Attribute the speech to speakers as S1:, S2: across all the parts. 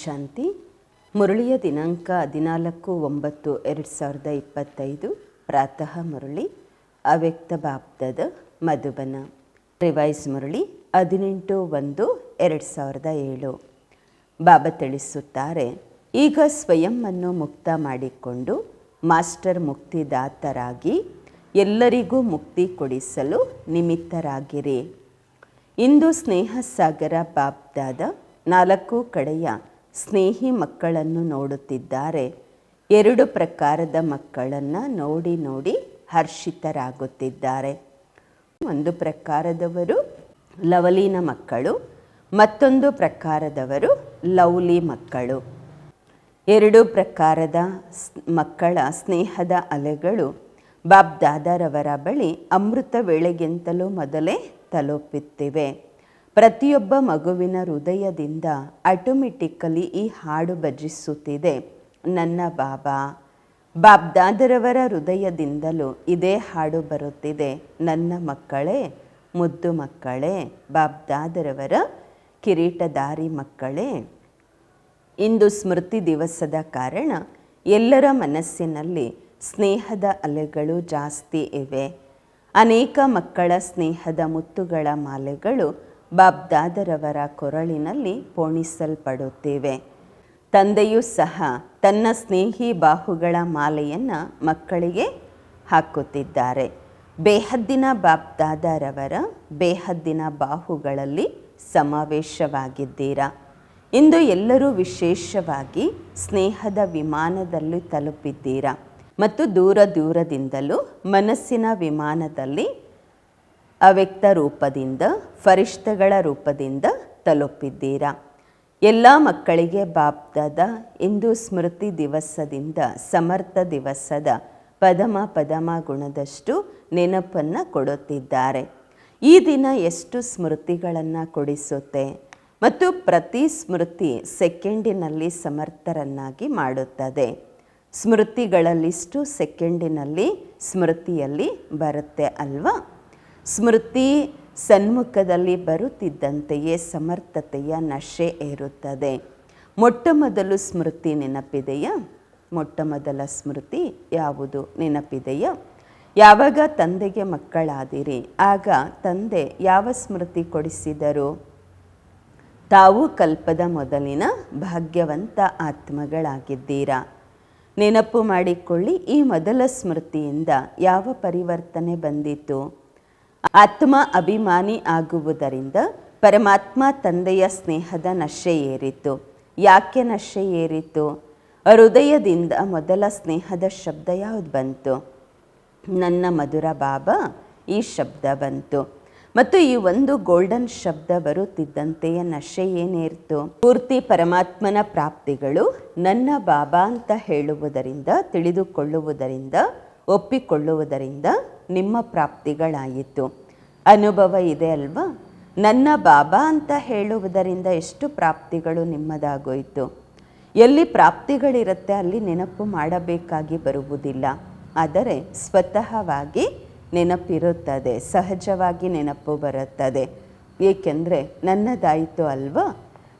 S1: ಶಾಂತಿ. ಮುರಳಿಯ ದಿನಾಂಕ ಹದಿನಾಲ್ಕು ಒಂಬತ್ತು ಎರಡು ಸಾವಿರದ ಇಪ್ಪತ್ತೈದು. ಪ್ರಾತಃ ಮುರಳಿ, ಅವ್ಯಕ್ತ ಬಾಬ್ದದ ಮಧುಬನ. ರಿವೈಸ್ ಮುರಳಿ, ಹದಿನೆಂಟು ಒಂದು ಎರಡು ಸಾವಿರದ ಏಳು. ಬಾಬಾ ತಿಳಿಸುತ್ತಾರೆ, ಈಗ ಸ್ವಯಂವನ್ನು ಮುಕ್ತ ಮಾಡಿಕೊಂಡು ಮಾಸ್ಟರ್ ಮುಕ್ತಿದಾತರಾಗಿ ಎಲ್ಲರಿಗೂ ಮುಕ್ತಿ ಕೊಡಿಸಲು ನಿಮಿತ್ತರಾಗಿರಿ. ಇಂದು ಸ್ನೇಹ ಸಾಗರ ಬಾಬ್ದಾದ ನಾಲ್ಕು ಕಡೆಯ ಸ್ನೇಹಿ ಮಕ್ಕಳನ್ನು ನೋಡುತ್ತಿದ್ದಾರೆ. ಎರಡು ಪ್ರಕಾರದ ಮಕ್ಕಳನ್ನು ನೋಡಿ ನೋಡಿ ಹರ್ಷಿತರಾಗುತ್ತಿದ್ದಾರೆ. ಒಂದು ಪ್ರಕಾರದವರು ಲವಲಿನ ಮಕ್ಕಳು, ಮತ್ತೊಂದು ಪ್ರಕಾರದವರು ಲವ್ಲಿ ಮಕ್ಕಳು. ಎರಡು ಪ್ರಕಾರದ ಮಕ್ಕಳ ಸ್ನೇಹದ ಅಲೆಗಳು ಬಾಬ್ ದಾದಾರವರ ಬಳಿ ಅಮೃತ ವೇಳೆಗಿಂತಲೂ ಮೊದಲೇ ತಲುಪುತ್ತಿವೆ. ಪ್ರತಿಯೊಬ್ಬ ಮಗುವಿನ ಹೃದಯದಿಂದ ಆಟೋಮೆಟಿಕ್ಕಲಿ ಈ ಹಾಡು ಭಜಿಸುತ್ತಿದೆ. ನನ್ನ ಬಾಬಾ ಬಾಬ್ ದಾದರವರ ಹೃದಯದಿಂದಲೂ ಇದೇ ಹಾಡು ಬರುತ್ತಿದೆ. ನನ್ನ ಮಕ್ಕಳೇ, ಮುದ್ದು ಮಕ್ಕಳೇ ಬಾಬ್ ದಾದರವರ ಕಿರೀಟಧಾರಿ ಮಕ್ಕಳೇ. ಇಂದು ಸ್ಮೃತಿ ದಿವಸದ ಕಾರಣ ಎಲ್ಲರ ಮನಸ್ಸಿನಲ್ಲಿ ಸ್ನೇಹದ ಅಲೆಗಳು ಜಾಸ್ತಿ ಇವೆ. ಅನೇಕ ಮಕ್ಕಳ ಸ್ನೇಹದ ಮುತ್ತುಗಳ ಮಾಲೆಗಳು ಬಾಬ್ದಾದರವರ ಕೊರಳಿನಲ್ಲಿ ಪೋಣಿಸಲ್ಪಡುತ್ತೇವೆ. ತಂದೆಯೂ ಸಹ ತನ್ನ ಸ್ನೇಹಿ ಬಾಹುಗಳ ಮಾಲೆಯನ್ನು ಮಕ್ಕಳಿಗೆ ಹಾಕುತ್ತಿದ್ದಾರೆ. ಬೇಹದ್ದಿನ ಬಾಬ್ದಾದರವರ ಬೇಹದ್ದಿನ ಬಾಹುಗಳಲ್ಲಿ ಸಮಾವೇಶವಾಗಿದ್ದೀರಾ? ಇಂದು ಎಲ್ಲರೂ ವಿಶೇಷವಾಗಿ ಸ್ನೇಹದ ವಿಮಾನದಲ್ಲಿ ತಲುಪಿದ್ದೀರಾ? ಮತ್ತು ದೂರ ದೂರದಿಂದಲೂ ಮನಸ್ಸಿನ ವಿಮಾನದಲ್ಲಿ ಅವ್ಯಕ್ತ ರೂಪದಿಂದ, ಫರಿಷ್ಠಗಳ ರೂಪದಿಂದ ತಲುಪಿದ್ದೀರಾ? ಎಲ್ಲ ಮಕ್ಕಳಿಗೆ ಬಾಪ್ದಾದ ಇಂದು ಸ್ಮೃತಿ ದಿವಸದಿಂದ ಸಮರ್ಥ ದಿವಸದ ಪದಮ ಪದಮ ಗುಣದಷ್ಟು ನೆನಪನ್ನು ಕೊಡುತ್ತಿದ್ದಾರೆ. ಈ ದಿನ ಎಷ್ಟು ಸ್ಮೃತಿಗಳನ್ನು ಕೊಡಿಸುತ್ತೆ ಮತ್ತು ಪ್ರತಿ ಸ್ಮೃತಿ ಸೆಕೆಂಡಿನಲ್ಲಿ ಸಮರ್ಥರನ್ನಾಗಿ ಮಾಡುತ್ತದೆ. ಸ್ಮೃತಿಗಳಲ್ಲಿಷ್ಟು ಸೆಕೆಂಡಿನಲ್ಲಿ ಸ್ಮೃತಿಯಲ್ಲಿ ಬರುತ್ತೆ ಅಲ್ವಾ? ಸ್ಮೃತಿ ಸನ್ಮುಖದಲ್ಲಿ ಬರುತ್ತಿದ್ದಂತೆಯೇ ಸಮರ್ಥತೆಯ ನಶೆ ಏರುತ್ತದೆ. ಮೊಟ್ಟ ಮೊದಲು ಸ್ಮೃತಿ ನೆನಪಿದೆಯಾ? ಮೊಟ್ಟ ಮೊದಲ ಸ್ಮೃತಿ ಯಾವುದು ನೆನಪಿದೆಯಾ? ಯಾವಾಗ ತಂದೆಗೆ ಮಕ್ಕಳಾದಿರಿ? ಆಗ ತಂದೆ ಯಾವ ಸ್ಮೃತಿ ಕೊಡಿಸಿದರು? ತಾವು ಕಲ್ಪದ ಮೊದಲಿನ ಭಾಗ್ಯವಂತ ಆತ್ಮಗಳಾಗಿದ್ದೀರಾ? ನೆನಪು ಮಾಡಿಕೊಳ್ಳಿ ಈ ಮೊದಲ ಸ್ಮೃತಿಯಿಂದ ಯಾವ ಪರಿವರ್ತನೆ ಬಂದಿತು? ಆತ್ಮ ಅಭಿಮಾನಿ ಆಗುವುದರಿಂದ ಪರಮಾತ್ಮ ತಂದೆಯ ಸ್ನೇಹದ ನಶೆ ಏರಿತು. ಯಾಕೆ ನಶೆ ಏರಿತು? ಹೃದಯದಿಂದ ಮೊದಲ ಸ್ನೇಹದ ಶಬ್ದ ಯಾವುದು ಬಂತು? ನನ್ನ ಮಧುರ ಬಾಬಾ ಈ ಶಬ್ದ ಬಂತು. ಮತ್ತು ಈ ಒಂದು ಗೋಲ್ಡನ್ ಶಬ್ದ ಬರುತ್ತಿದ್ದಂತೆಯೇ ನಶೆ ಏನೇರ್ತು? ಪೂರ್ತಿ ಪರಮಾತ್ಮನ ಪ್ರಾಪ್ತಿಗಳು ನನ್ನ ಬಾಬಾ ಅಂತ ಹೇಳುವುದರಿಂದ, ತಿಳಿದುಕೊಳ್ಳುವುದರಿಂದ ಒಪ್ಪಿಕೊಳ್ಳುವುದರಿಂದ ನಿಮ್ಮ ಪ್ರಾಪ್ತಿಗಳಾಯಿತು. ಅನುಭವ ಇದೆ ಅಲ್ವಾ? ನನ್ನ ಬಾಬಾ ಅಂತ ಹೇಳುವುದರಿಂದ ಎಷ್ಟು ಪ್ರಾಪ್ತಿಗಳು ನಿಮ್ಮದಾಗೋಯಿತು? ಎಲ್ಲಿ ಪ್ರಾಪ್ತಿಗಳಿರುತ್ತೆ ಅಲ್ಲಿ ನೆನಪು ಮಾಡಬೇಕಾಗಿ ಬರುವುದಿಲ್ಲ. ಆದರೆ ಸ್ವತಃವಾಗಿ ನೆನಪಿರುತ್ತದೆ, ಸಹಜವಾಗಿ ನೆನಪು ಬರುತ್ತದೆ. ಏಕೆಂದರೆ ನನ್ನದಾಯಿತು ಅಲ್ವಾ?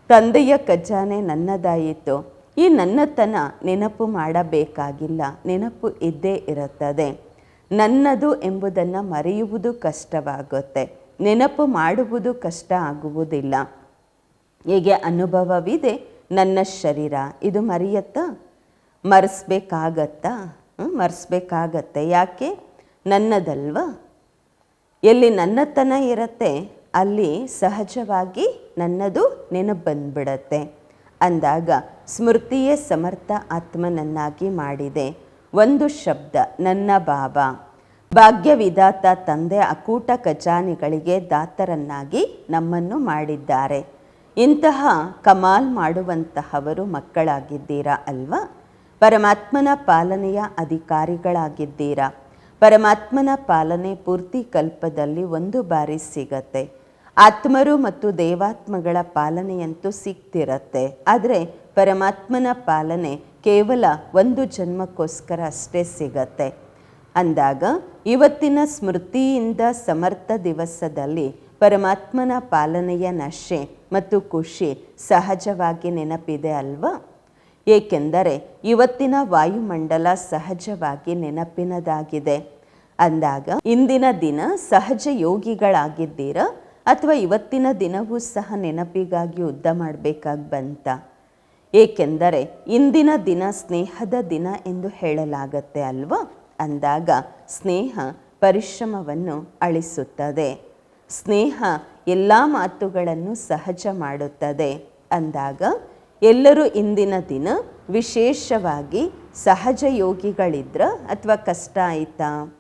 S1: ತಂದೆಯ ಖಜಾನೆ ನನ್ನದಾಯಿತು. ಈ ನನ್ನತನ ನೆನಪು ಮಾಡಬೇಕಾಗಿಲ್ಲ. ನೆನಪು ಇದ್ದೇ ಇರುತ್ತದೆ. ನನ್ನದು ಎಂಬುದನ್ನು ಮರೆಯುವುದು ಕಷ್ಟವಾಗುತ್ತೆ. ನೆನಪು ಮಾಡುವುದು ಕಷ್ಟ ಆಗುವುದಿಲ್ಲ. ಹೇಗೆ ಅನುಭವವಿದೆ? ನನ್ನ ಶರೀರ, ಇದು ಮರೆಯತ್ತಾ? ಮರೆಸ್ಬೇಕಾಗತ್ತಾ? ಮರೆಸ್ಬೇಕಾಗತ್ತೆ. ಯಾಕೆ? ನನ್ನದಲ್ವ? ಎಲ್ಲಿ ನನ್ನತನ ಇರುತ್ತೆ, ಅಲ್ಲಿ ಸಹಜವಾಗಿ ನನ್ನದು ನೆನಪು ಬಂದ್ಬಿಡತ್ತೆ. ಅಂದಾಗ ಸ್ಮೃತಿಯೇ ಸಮರ್ಥ ಆತ್ಮನನ್ನಾಗಿ ಮಾಡಿದೆ. ಒಂದು ಶಬ್ದ, ನನ್ನ ಬಾಬಾ ಭಾಗ್ಯವಿದಾತ ತಂದೆ ಅಕೂಟ ಖಜಾನೆಗಳಿಗೆ ದಾತರನ್ನಾಗಿ ನಮ್ಮನ್ನು ಮಾಡಿದ್ದಾರೆ. ಇಂತಹ ಕಮಾಲ್ ಮಾಡುವಂತಹವರು ಮಕ್ಕಳಾಗಿದ್ದೀರಾ ಅಲ್ವಾ? ಪರಮಾತ್ಮನ ಪಾಲನೆಯ ಅಧಿಕಾರಿಗಳಾಗಿದ್ದೀರಾ? ಪರಮಾತ್ಮನ ಪಾಲನೆ ಪೂರ್ತಿ ಕಲ್ಪದಲ್ಲಿ ಒಂದು ಬಾರಿ ಸಿಗತ್ತೆ. ಆತ್ಮರು ಮತ್ತು ದೇವಾತ್ಮಗಳ ಪಾಲನೆಯಂತೂ ಸಿಗ್ತಿರತ್ತೆ. ಆದರೆ ಪರಮಾತ್ಮನ ಪಾಲನೆ ಕೇವಲ ಒಂದು ಜನ್ಮಕ್ಕೋಸ್ಕರ ಅಷ್ಟೇ ಸಿಗತ್ತೆ. ಅಂದಾಗ ಇವತ್ತಿನ ಸ್ಮೃತಿಯಿಂದ ಸಮರ್ಥ ದಿವಸದಲ್ಲಿ ಪರಮಾತ್ಮನ ಪಾಲನೆಯ ನಶೆ ಮತ್ತು ಖುಷಿ ಸಹಜವಾಗಿ ನೆನಪಿದೆ ಅಲ್ವಾ? ಏಕೆಂದರೆ ಇವತ್ತಿನ ವಾಯುಮಂಡಲ ಸಹಜವಾಗಿ ನೆನಪಿನದಾಗಿದೆ. ಅಂದಾಗ ಇಂದಿನ ದಿನ ಸಹಜ ಯೋಗಿಗಳಾಗಿದ್ದೀರಾ? ಅಥವಾ ಇವತ್ತಿನ ದಿನವೂ ಸಹ ನೆನಪಿಗಾಗಿ ಉದ್ದ ಮಾಡಬೇಕಾಗಿ ಬಂತ? ಏಕೆಂದರೆ ಇಂದಿನ ದಿನ ಸ್ನೇಹದ ದಿನ ಎಂದು ಹೇಳಲಾಗತ್ತೆ ಅಲ್ವಾ? ಅಂದಾಗ ಸ್ನೇಹ ಪರಿಶ್ರಮವನ್ನು ಅಳಿಸುತ್ತದೆ. ಸ್ನೇಹ ಎಲ್ಲ ಮಾತುಗಳನ್ನು ಸಹಜ ಮಾಡುತ್ತದೆ. ಅಂದಾಗ ಎಲ್ಲರೂ ಇಂದಿನ ದಿನ ವಿಶೇಷವಾಗಿ ಸಹಜ ಯೋಗಿಗಳಿದ್ರ ಅಥವಾ ಕಷ್ಟ ಆಯಿತಾ?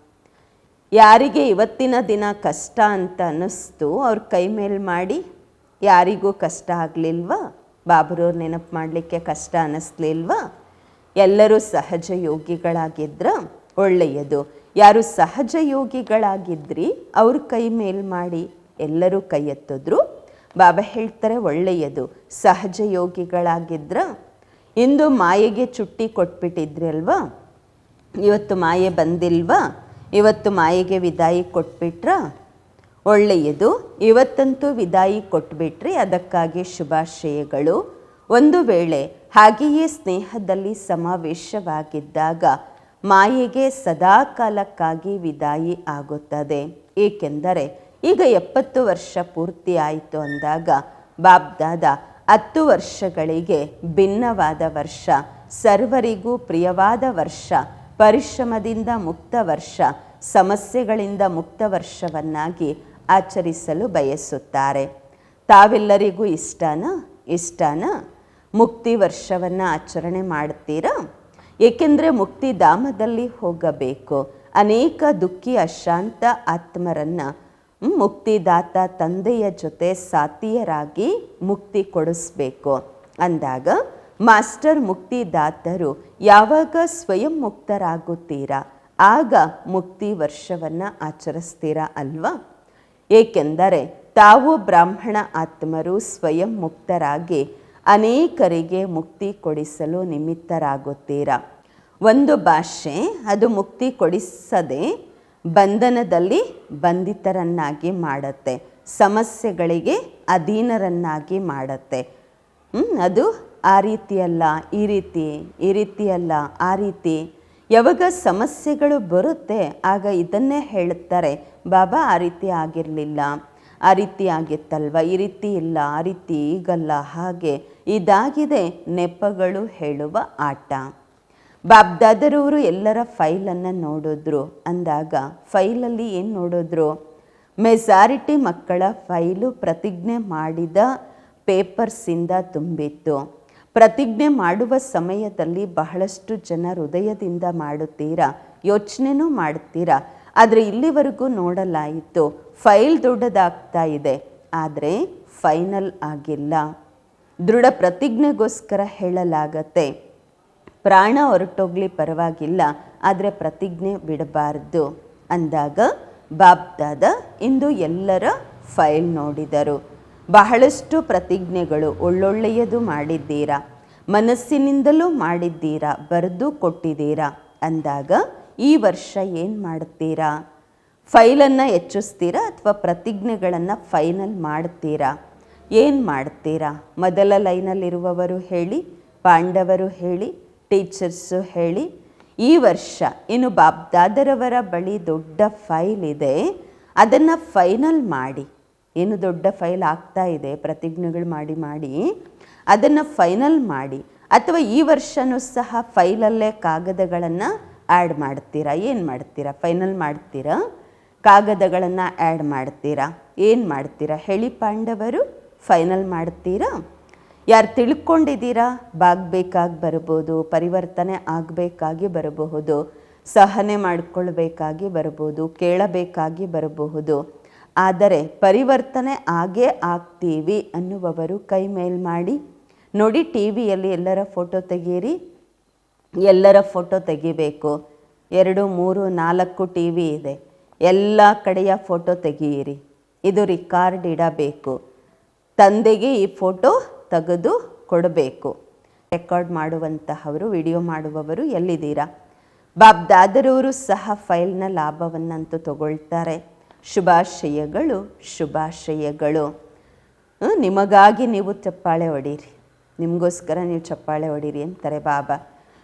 S1: ಯಾರಿಗೆ ಇವತ್ತಿನ ದಿನ ಕಷ್ಟ ಅಂತ ಅನ್ನಿಸ್ತು, ಅವ್ರ ಕೈ ಮೇಲೆ ಮಾಡಿ, ಯಾರಿಗೂ ಕಷ್ಟ ಆಗಲಿಲ್ವಾ? ಬಾಬರವ್ರು ನೆನಪು ಮಾಡಲಿಕ್ಕೆ ಕಷ್ಟ ಅನ್ನಿಸ್ಲಿಲ್ವಾ? ಎಲ್ಲರೂ ಸಹಜ ಯೋಗಿಗಳಾಗಿದ್ರ ಒಳ್ಳೆಯದು. ಯಾರು ಸಹಜ ಯೋಗಿಗಳಾಗಿದ್ರಿ, ಅವ್ರ ಕೈ ಮೇಲ್ ಮಾಡಿ ಎಲ್ಲರೂ ಕೈ ಎತ್ತಿದ್ರು, ಬಾಬಾ ಹೇಳ್ತಾರೆ ಒಳ್ಳೆಯದು. ಸಹಜ ಯೋಗಿಗಳಾಗಿದ್ರ, ಇಂದು ಮಾಯೆಗೆ ಚುಟ್ಟಿ ಕೊಟ್ಬಿಟ್ಟಿದ್ರಿ ಅಲ್ವಾ? ಇವತ್ತು ಮಾಯೆ ಬಂದಿಲ್ವಾ? ಇವತ್ತು ಮಾಯೆಗೆ ವಿದಾಯಿ ಕೊಟ್ಬಿಟ್ರ? ಒಳ್ಳೆಯದು. ಇವತ್ತಂತೂ ವಿದಾಯಿ ಕೊಟ್ಬಿಟ್ರಿ. ಅದಕ್ಕಾಗಿ ಶುಭಾಶಯಗಳು. ಒಂದು ವೇಳೆ ಹಾಗೆಯೇ ಸ್ನೇಹದಲ್ಲಿ ಸಮಾವೇಶವಾಗಿದ್ದಾಗ ಮಾಯೆಗೆ ಸದಾ ಕಾಲಕ್ಕಾಗಿ ವಿದಾಯಿ ಆಗುತ್ತದೆ. ಏಕೆಂದರೆ ಈಗ ಎಪ್ಪತ್ತು ವರ್ಷ ಪೂರ್ತಿ ಆಯಿತು ಅಂದಾಗ ಬಾಬ್ದಾದ ಹತ್ತು ವರ್ಷಗಳಿಗೆ ಭಿನ್ನವಾದ ವರ್ಷ, ಸರ್ವರಿಗೂ ಪ್ರಿಯವಾದ ವರ್ಷ ಪರಿಶ್ರಮದಿಂದ ಮುಕ್ತ ವರ್ಷ, ಸಮಸ್ಯೆಗಳಿಂದ ಮುಕ್ತ ವರ್ಷವನ್ನಾಗಿ ಆಚರಿಸಲು ಬಯಸುತ್ತಾರೆ. ತಾವೆಲ್ಲರಿಗೂ ಇಷ್ಟನಾ? ಇಷ್ಟನಾ? ಮುಕ್ತಿ ವರ್ಷವನ್ನು ಆಚರಣೆ ಮಾಡ್ತೀರಾ? ಏಕೆಂದರೆ ಮುಕ್ತಿಧಾಮದಲ್ಲಿ ಹೋಗಬೇಕು. ಅನೇಕ ದುಃಖಿ ಅಶಾಂತ ಆತ್ಮರನ್ನು ಮುಕ್ತಿದಾತ ತಂದೆಯ ಜೊತೆ ಸಾತಿಯರಾಗಿ ಮುಕ್ತಿ ಕೊಡಿಸ್ಬೇಕು. ಅಂದಾಗ ಮಾಸ್ಟರ್ ಮುಕ್ತಿದಾತರು ಯಾವಾಗ ಸ್ವಯಂ ಮುಕ್ತರಾಗುತ್ತೀರಾ? ಆಗ ಮುಕ್ತಿ ವರ್ಷವನ್ನು ಆಚರಿಸ್ತೀರಾ ಅಲ್ವಾ? ಏಕೆಂದರೆ ತಾವು ಬ್ರಾಹ್ಮಣ ಆತ್ಮರು ಸ್ವಯಂ ಮುಕ್ತರಾಗಿ ಅನೇಕರಿಗೆ ಮುಕ್ತಿ ಕೊಡಿಸಲು ನಿಮಿತ್ತರಾಗುತ್ತೀರಾ? ಒಂದು ಭಾಷೆ ಅದು ಮುಕ್ತಿ ಕೊಡಿಸದೆ ಬಂಧನದಲ್ಲಿ ಬಂಧಿತರನ್ನಾಗಿ ಮಾಡುತ್ತೆ, ಸಮಸ್ಯೆಗಳಿಗೆ ಅಧೀನರನ್ನಾಗಿ ಮಾಡುತ್ತೆ. ಅದು ಆ ರೀತಿಯಲ್ಲ ಈ ರೀತಿ, ಈ ರೀತಿಯಲ್ಲ ಆ ರೀತಿ. ಯಾವಾಗ ಸಮಸ್ಯೆಗಳು ಬರುತ್ತೆ, ಆಗ ಇದನ್ನೇ ಹೇಳುತ್ತಾರೆ, ಬಾಬಾ, ಆ ರೀತಿ ಆಗಿರಲಿಲ್ಲ, ಆ ರೀತಿ ಆಗಿತ್ತಲ್ವ, ಈ ರೀತಿ ಇಲ್ಲ, ಆ ರೀತಿ ಈಗಲ್ಲ, ಹಾಗೆ ಇದಾಗಿದೆ ನೆಪಗಳು ಹೇಳುವ ಆಟ. ಬಾಬ್ದಾದರವರು ಎಲ್ಲರ ಫೈಲನ್ನು ನೋಡಿದ್ರು. ಅಂದಾಗ ಫೈಲಲ್ಲಿ ಏನು ನೋಡಿದ್ರು? ಮೆಜಾರಿಟಿ ಮಕ್ಕಳ ಫೈಲು ಪ್ರತಿಜ್ಞೆ ಮಾಡಿದ ಪೇಪರ್ಸಿಂದ ತುಂಬಿತ್ತು. ಪ್ರತಿಜ್ಞೆ ಮಾಡುವ ಸಮಯದಲ್ಲಿ ಬಹಳಷ್ಟು ಜನ ಹೃದಯದಿಂದ ಮಾಡುತ್ತೀರಾ? ಯೋಚನೆನೂ ಮಾಡ್ತೀರಾ? ಆದರೆ ಇಲ್ಲಿವರೆಗೂ ನೋಡಲಾಯಿತು, ಫೈಲ್ ದೊಡ್ಡದಾಗ್ತಾ ಇದೆ, ಆದರೆ ಫೈನಲ್ ಆಗಿಲ್ಲ. ದೃಢ ಪ್ರತಿಜ್ಞೆಗೋಸ್ಕರ ಹೇಳಲಾಗತ್ತೆ. ಪ್ರಾಣ ಹೊರಟೋಗ್ಲಿ ಪರವಾಗಿಲ್ಲ, ಆದರೆ ಪ್ರತಿಜ್ಞೆ ಬಿಡಬಾರ್ದು. ಅಂದಾಗ ಬಾಬ್ದಾದ ಇಂದು ಎಲ್ಲರ ಫೈಲ್ ನೋಡಿದರು. ಬಹಳಷ್ಟು ಪ್ರತಿಜ್ಞೆಗಳು ಒಳ್ಳೊಳ್ಳೆಯದು ಮಾಡಿದ್ದೀರಾ? ಮನಸ್ಸಿನಿಂದಲೂ ಮಾಡಿದ್ದೀರಾ? ಬರೆದು ಕೊಟ್ಟಿದ್ದೀರಾ? ಅಂದಾಗ ಈ ವರ್ಷ ಏನು ಮಾಡ್ತೀರಾ? ಫೈಲನ್ನು ಹೆಚ್ಚಿಸ್ತೀರಾ ಅಥವಾ ಪ್ರತಿಜ್ಞೆಗಳನ್ನು ಫೈನಲ್ ಮಾಡ್ತೀರಾ? ಏನು ಮಾಡ್ತೀರಾ? ಮೊದಲ ಲೈನಲ್ಲಿರುವವರು ಹೇಳಿ, ಪಾಂಡವರು ಹೇಳಿ, ಟೀಚರ್ಸು ಹೇಳಿ. ಈ ವರ್ಷ ಇನ್ನು ಬಾಬ್ದಾದರವರ ಬಳಿ ದೊಡ್ಡ ಫೈಲ್ ಇದೆ. ಅದನ್ನು ಫೈನಲ್ ಮಾಡಿ ಏನು ದೊಡ್ಡ ಫೈಲ್ ಆಗ್ತಾ ಇದೆ, ಪ್ರತಿಜ್ಞೆಗಳು ಮಾಡಿ ಮಾಡಿ, ಅದನ್ನು ಫೈನಲ್ ಮಾಡಿ, ಅಥವಾ ಈ ವರ್ಷನೂ ಸಹ ಫೈಲಲ್ಲೇ ಕಾಗದಗಳನ್ನು ಆ್ಯಡ್ ಮಾಡ್ತೀರಾ, ಏನು ಮಾಡ್ತೀರಾ ಫೈನಲ್ ಮಾಡ್ತೀರಾ, ಕಾಗದಗಳನ್ನು ಆ್ಯಡ್ ಮಾಡ್ತೀರಾ, ಏನು ಮಾಡ್ತೀರಾ, ಹೇಳಿ ಪಾಂಡವರು ಫೈನಲ್ ಮಾಡ್ತೀರಾ, ಯಾರು ತಿಳ್ಕೊಂಡಿದ್ದೀರಾ, ಬಾಗಬೇಕಾಗಿ ಬರಬಹುದು, ಪರಿವರ್ತನೆ ಆಗಬೇಕಾಗಿ ಬರಬಹುದು, ಸಹನೆ ಮಾಡಿಕೊಳ್ಬೇಕಾಗಿ ಬರಬಹುದು, ಕೇಳಬೇಕಾಗಿ ಬರಬಹುದು ಆದರೆ ಪರಿವರ್ತನೆ ಆಗೇ ಆಗ್ತೀವಿ ಅನ್ನುವವರು ಕೈ ಮೇಲ್ ಮಾಡಿ. ನೋಡಿ, ಟಿ ವಿಯಲ್ಲಿ ಎಲ್ಲರ ಫೋಟೋ ತೆಗೀರಿ. ಎಲ್ಲರ ಫೋಟೋ ತೆಗಿಬೇಕು. ಎರಡು, ಮೂರು, ನಾಲ್ಕು ಟಿ ವಿ ಇದೆ. ಎಲ್ಲ ಕಡೆಯ ಫೋಟೋ ತೆಗೆಯಿರಿ ಇದು ರಿಕಾರ್ಡ್ ಇಡಬೇಕು. ತಂದೆಗೆ ಈ ಫೋಟೋ ತೆಗೆದು ಕೊಡಬೇಕು. ರೆಕಾರ್ಡ್ ಮಾಡುವಂತಹವರು, ವಿಡಿಯೋ ಮಾಡುವವರು ಎಲ್ಲಿದ್ದೀರಾ? ಬಾಬ್ದಾದರವರು ಸಹ ಫೈಲ್ನ ಲಾಭವನ್ನಂತೂ ತಗೊಳ್ತಾರೆ. ಶುಭಾಶಯಗಳು ಶುಭಾಶಯಗಳು. ನಿಮಗಾಗಿ ನೀವು ಚಪ್ಪಾಳೆ ಹೊಡೀರಿ. ನಿಮಗೋಸ್ಕರ ನೀವು ಚಪ್ಪಾಳೆ ಹೊಡೀರಿ ಅಂತಾರೆ ಬಾಬಾ.